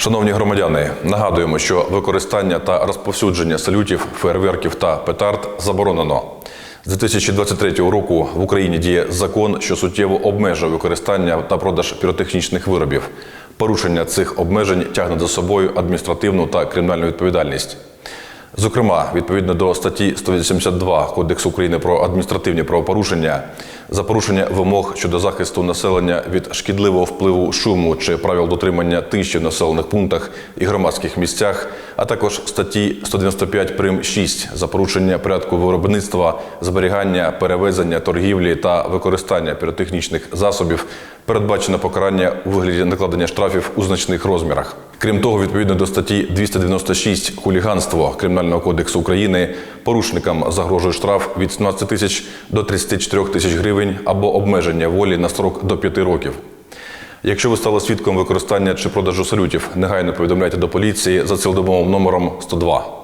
Шановні громадяни, нагадуємо, що використання та розповсюдження салютів, фейерверків та петард заборонено. З 2023 року в Україні діє закон, що суттєво обмежує використання та продаж піротехнічних виробів. Порушення цих обмежень тягне за собою адміністративну та кримінальну відповідальність. Зокрема, відповідно до статті 182 Кодексу України про адміністративні правопорушення, за порушення вимог щодо захисту населення від шкідливого впливу шуму чи правил дотримання тиші в населених пунктах і громадських місцях, а також статті 195 прим. 6 за порушення порядку виробництва, зберігання, перевезення, торгівлі та використання піротехнічних засобів передбачено покарання у вигляді накладення штрафів у значних розмірах. Крім того, відповідно до статті 296 хуліганство Кримінального кодексу України порушникам загрожує штраф від 17 тисяч до 34 тисяч гривень або обмеження волі на строк до 5 років. Якщо ви стали свідком використання чи продажу салютів, негайно повідомляйте до поліції за цілодобовим номером 102.